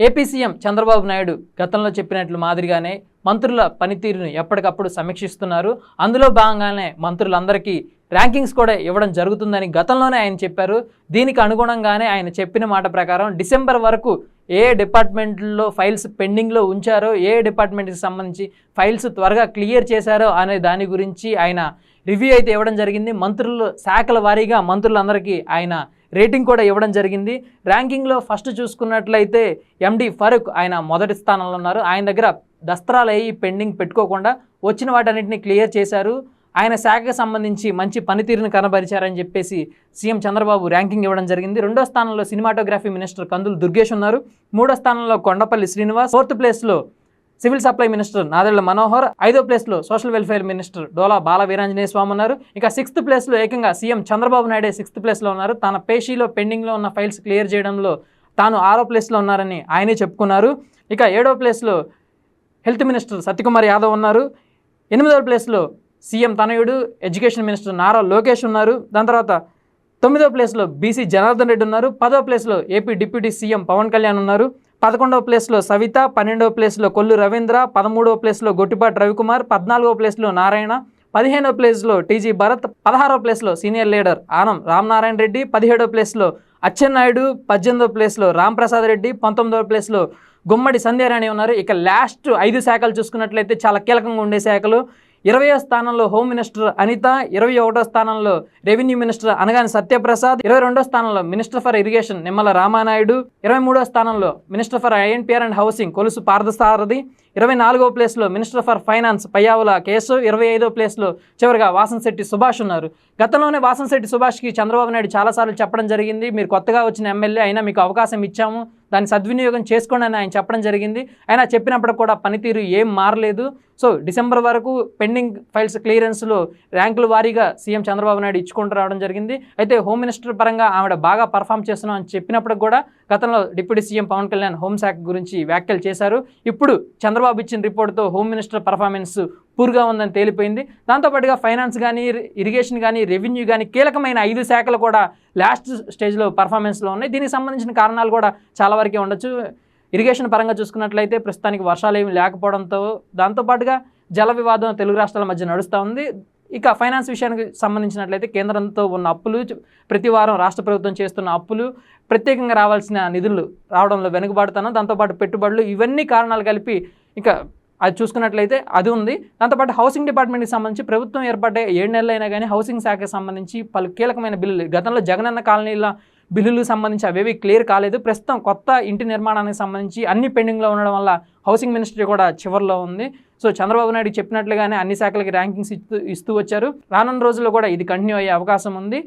AP CM Chandrababu Naidu గతంలో చెప్పినట్లు మాదిరిగానే మంత్రుల పనితీరును ఎప్పటికప్పుడు సమీక్షిస్తున్నారు. అందులో భాగంగానే మంత్రులందరికీ ర్యాంకింగ్స్ కూడా ఇవ్వడం జరుగుతుందని గతంలోనే ఆయన చెప్పారు. దీనికి అనుగుణంగానే ఆయన చెప్పిన మాట ప్రకారం డిసెంబర్ వరకు ఏ డిపార్ట్మెంట్లో ఫైల్స్ పెండింగ్లో ఉంచారో ఏ డిపార్ట్మెంట్కి సంబంధించి ఫైల్స్ త్వరగా క్లియర్ చేశారో అనే దాని గురించి ఆయన రివ్యూ అయితే ఇవ్వడం జరిగింది. మంత్రులు శాఖల వారీగా మంత్రులందరికీ ఆయన రేటింగ్ కూడా ఇవ్వడం జరిగింది. ర్యాంకింగ్లో ఫస్ట్ చూసుకున్నట్లయితే ఎండి ఫరూక్ ఆయన మొదటి స్థానంలో ఉన్నారు. ఆయన దగ్గర దస్త్రాలు అయ్యి పెండింగ్ పెట్టుకోకుండా వచ్చిన వాటన్నిటిని క్లియర్ చేశారు. ఆయన శాఖకు సంబంధించి మంచి పనితీరును కనబరిచారని చెప్పేసి సీఎం చంద్రబాబు ర్యాంకింగ్ ఇవ్వడం జరిగింది. రెండో స్థానంలో సినిమాటోగ్రఫీ మినిస్టర్ కందులు దుర్గేష్ ఉన్నారు. మూడో స్థానంలో కొండపల్లి శ్రీనివాస్ ఫోర్త్ ప్లేస్లో civil supply minister Nadendla Manohar ఐదో ప్లేస్లో social welfare minister Dola Bala Veeranjaneya Swamy ఉన్నారు. ఇక సిక్స్త్ ప్లేస్లో ఏకంగా సీఎం చంద్రబాబు నాయుడే సిక్స్త్ ప్లేస్లో ఉన్నారు. తన పేషీలో పెండింగ్లో ఉన్న ఫైల్స్ క్లియర్ చేయడంలో తాను ఆరో ప్లేస్లో ఉన్నారని ఆయనే చెప్పుకున్నారు. ఇక ఏడో ప్లేస్లో హెల్త్ మినిస్టర్ సత్యకుమార్ యాదవ్ ఉన్నారు. ఎనిమిదవ ప్లేస్లో సీఎం తనయుడు ఎడ్యుకేషన్ మినిస్టర్ నారా లోకేష్ ఉన్నారు. దాని తర్వాత తొమ్మిదో ప్లేస్లో బీసీ జనార్దన్ రెడ్డి ఉన్నారు. పదో ప్లేస్లో AP deputy CM Pawan Kalyan ఉన్నారు. పదకొండవ ప్లేస్లో సవిత పన్నెండవ ప్లేస్లో కొల్లు రవీంద్ర పదమూడవ ప్లేస్లో గొట్టిపాటి రవికుమార్ పద్నాలుగో ప్లేస్లో నారాయణ పదిహేనో ప్లేస్లో టీజీ భరత్ పదహారో ప్లేస్లో సీనియర్ లీడర్ ఆనం రామనారాయణ రెడ్డి పదిహేడో ప్లేస్లో అచ్చెన్నాయుడు పద్దెనిమిదో ప్లేస్లో రాంప్రసాద్ రెడ్డి పంతొమ్మిదవ ప్లేస్లో గుమ్మడి సంధ్యారాణి ఉన్నారు. ఇక లాస్ట్ ఐదు శాఖలు చూసుకున్నట్లయితే చాలా కీలకంగా ఉండే శాఖలు. ఇరవయో స్థానంలో హోమ్ మినిస్టర్ అనిత ఇరవై ఒకటో స్థానంలో రెవెన్యూ మినిస్టర్ అనగాని సత్యప్రసాద్ ఇరవై రెండో స్థానంలో minister for irrigation Nimmala Ramanaidu ఇరవై మూడో స్థానంలో minister for INPR and housing Kolusu Parthasarathy ఇరవై నాలుగో ప్లేస్లో minister for finance Payyavula Keshav ఇరవై ఐదో ప్లేస్లో చివరిగా వాసంశెట్టి సుభాష్ ఉన్నారు. గతంలోనే వాసంశెట్టి సుభాష్కి చంద్రబాబు నాయుడు చాలాసార్లు చెప్పడం జరిగింది. మీరు కొత్తగా వచ్చిన ఎమ్మెల్యే అయినా మీకు అవకాశం ఇచ్చాము. దాన్ని సద్వినియోగం చేసుకోండి అని ఆయన చెప్పడం జరిగింది. ఆయన చెప్పినప్పుడు కూడా పనితీరు ఏం మారలేదు. సో డిసెంబర్ వరకు పెండింగ్ ఫైల్స్ క్లియరెన్స్లో ర్యాంకుల వారీగా సీఎం చంద్రబాబు నాయుడు ఇచ్చుకుంటూ రావడం జరిగింది. అయితే హోమ్ మినిస్టర్ పరంగా ఆవిడ బాగా పర్ఫామ్ చేస్తున్నాం అని చెప్పినప్పుడు కూడా గతంలో డిప్యూటీ సీఎం పవన్ కళ్యాణ్ హోంశాఖ గురించి వ్యాఖ్యలు చేశారు. ఇప్పుడు చంద్రబాబు ఇచ్చిన రిపోర్ట్తో హోమ్ మినిస్టర్ పర్ఫార్మెన్స్ పూర్గా ఉందని తేలిపోయింది. దాంతోపాటుగా ఫైనాన్స్ కానీ ఇరిగేషన్ కానీ రెవెన్యూ కానీ కీలకమైన ఐదు శాఖలు కూడా లాస్ట్ స్టేజ్లో పర్ఫార్మెన్స్లో ఉన్నాయి. దీనికి సంబంధించిన కారణాలు కూడా చాలా వరకే ఉండొచ్చు. ఇరిగేషన్ పరంగా చూసుకున్నట్లయితే ప్రస్తుతానికి వర్షాలు ఏమి లేకపోవడంతో దాంతోపాటుగా జల వివాదం తెలుగు రాష్ట్రాల మధ్య నడుస్తూ ఉంది. ఇక ఫైనాన్స్ విషయానికి సంబంధించినట్లయితే కేంద్రంతో ఉన్న అప్పులు ప్రతి వారం రాష్ట్ర ప్రభుత్వం చేస్తున్న అప్పులు ప్రత్యేకంగా రావాల్సిన నిధులు రావడంలో వెనుకబాటుతనం దాంతోపాటు పెట్టుబడులు ఇవన్నీ కారణాలు కలిపి ఇక అది చూసుకున్నట్లయితే అది ఉంది. దాంతోపాటు హౌసింగ్ డిపార్ట్మెంట్కి సంబంధించి ప్రభుత్వం ఏర్పడే ఏడు నెలలు అయినా కానీ హౌసింగ్ శాఖకి సంబంధించి పలు కీలకమైన బిల్లులు గతంలో జగనన్న కాలనీల బిల్లులకు సంబంధించి అవేవి క్లియర్ కాలేదు. ప్రస్తుతం కొత్త ఇంటి నిర్మాణానికి సంబంధించి అన్ని పెండింగ్లో ఉండడం వల్ల హౌసింగ్ మినిస్ట్రీ కూడా చివరిలో ఉంది. సో చంద్రబాబు నాయుడు చెప్పినట్లుగానే అన్ని శాఖలకి ర్యాంకింగ్స్ ఇస్తూ ఇస్తూ వచ్చారు. రానున్న రోజుల్లో కూడా ఇది కంటిన్యూ అయ్యే అవకాశం ఉంది.